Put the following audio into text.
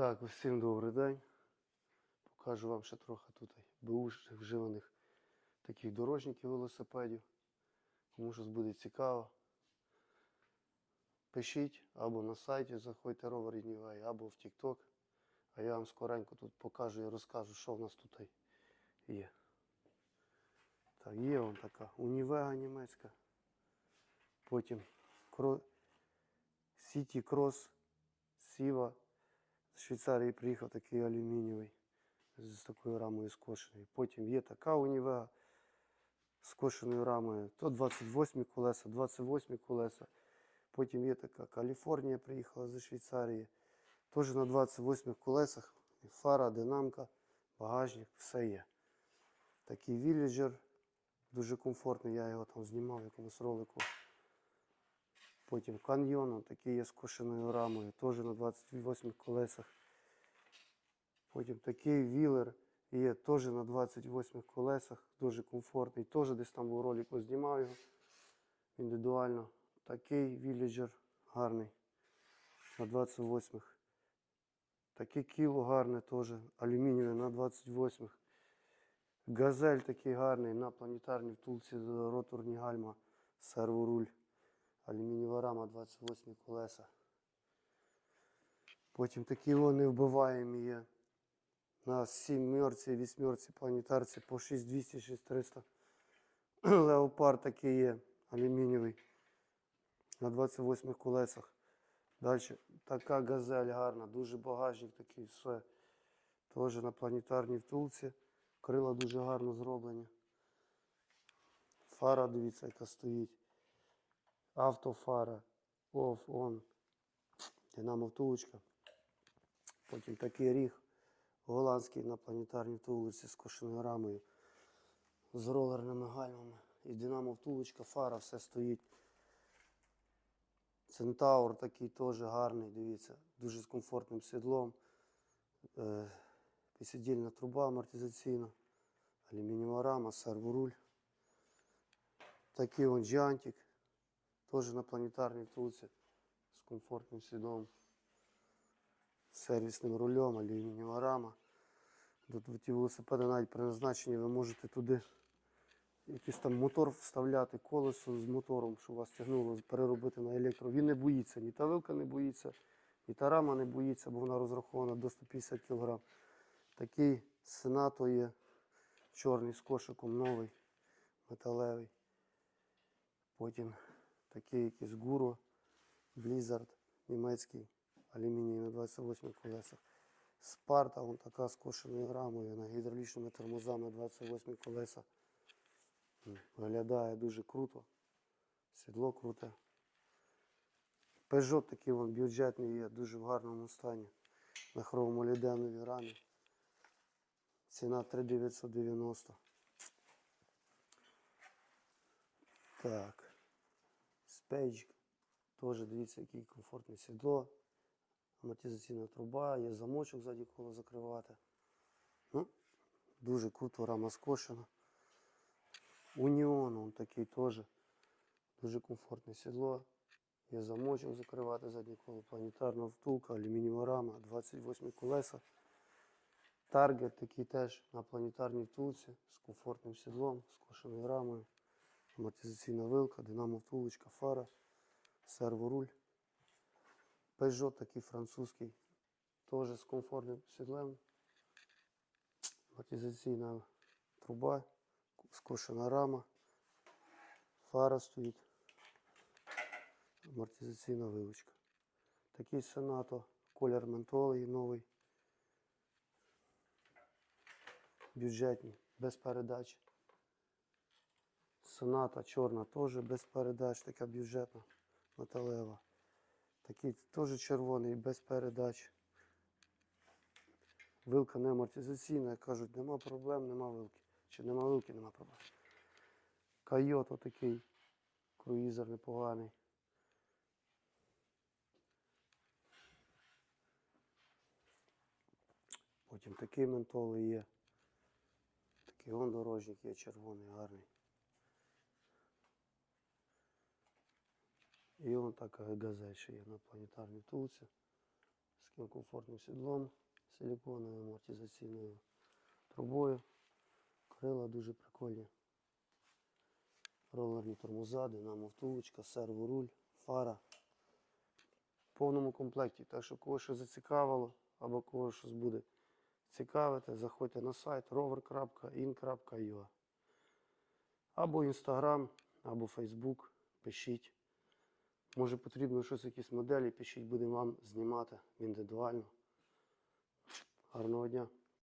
Так, усім добрий день. Покажу вам ще трохи тут беушних вживаних таких дорожників велосипедів. Кому щось буде цікаво. Пишіть або на сайті заходьте Rover Anyway, або в TikTok. А я вам скоренько тут покажу і розкажу, що в нас тут є. Так, є вон така унівега німецька. Потім кро... City Cross Сіва. З Швейцарії приїхав такий алюмінієвий з такою рамою скошеною. Потім є така унівега з кошеною рамою. То 28 колеса, 28 колеса. Потім є така Каліфорнія приїхала зі Швейцарії. Теж на 28 колесах. Фара, динамка, багажник, все є. Такий віліджер, дуже комфортний, я його там знімав в якомусь ролику. Потім каньйон, такий є з кошеною рамою, теж на 28 колесах. Потім такий вілер є теж на 28 колесах, дуже комфортний. Теж десь там був ролик, знімав його індивідуально. Такий віліджер гарний на 28. Такий кіло гарне теж, алюмінієвий на 28. Газель такий гарний на планетарній втулці роторні гальма, серворуль. Алюмінієва рама 28 колеса. Потім такі вони вбиваємі є. На сімерці, вісьмерці, планетарці по 6200, 6300. Леопард такий є, алюмінієвий. На 28 колесах. Далі така газель гарна, дуже багажник такий, все. Теж на планетарній втулці. Крила дуже гарно зроблені. Фара, дивіться, яка стоїть. Автофара, оф, он, динамо втулочка. Потім такий ріг голландський на планетарній втулочці з кошеною рамою, з ролерними гальмами. І динамо втулочка, фара, все стоїть. Центаур такий теж гарний, дивіться, дуже з комфортним сідлом. Е, Підсидільна труба амортизаційна, алюмінієва рама, серворуль. Такий он джантик. Теж на планетарній втулці з комфортним сідом, сервісним рулем, алюмінієва рама. До ті велосипеди навіть призначені, ви можете туди якийсь там мотор вставляти, колесо з мотором, щоб вас тягнуло, переробити на електро. Він не боїться, ні та вилка не боїться, ні та рама не боїться, бо вона розрахована до 150 кг. Такий сенато є, чорний з кошиком, новий, металевий. Потім такий якийсь гуро, Blizzard німецький, алюміній на 28 колесах. Спарта, вон така з кошеною рамою на гідравлічними тормозами 28 колеса. Виглядає дуже круто. Сідло круте. Peugeot такий вон бюджетний є, дуже в гарному стані. На хромоліденовій рамі. Ціна 3990. Так. Спейджик. Теж дивіться, який комфортне сідло. Амортизаційна труба, є замочок ззаді коло закривати. Ну, дуже круто, рама скошена. Уніон он такий теж. Дуже комфортне сідло. Є замочок закривати заднє коло, планетарна втулка, алюмінієва рама, 28 колеса. Таргет такий теж на планетарній втулці з комфортним сідлом, з кошеною рамою. Амортизаційна вилка, динамо втулочка, фара, серворуль. Peugeot такий французький, теж з комфортним сідлем. Амортизаційна труба, скошена рама, фара стоїть, амортизаційна вилочка. Такий Сенато, колір ментолий новий. Бюджетні, без передач. Соната чорна теж без передач, така бюджетна, металева. Такий теж червоний, без передач. Вилка не амортизаційна, кажуть, нема проблем, нема вилки. Чи нема вилки, нема проблем. Кайот отакий, круїзер непоганий. Потім такий ментоли є. Такий он дорожник є червоний, гарний. І он така газель ще є на планетарній втулці з комфортним сідлом, силіконовою амортизаційною трубою. Крила дуже прикольні. Ролерні тормоза, динамо втулочка, серворуль, фара. В повному комплекті. Так що когось щось зацікавило, або когось щось буде цікавити, заходьте на сайт rover.in.ua або Instagram, або Facebook, пишіть. Може потрібно щось, якісь моделі, пишіть, будемо вам знімати індивідуально. Гарного дня!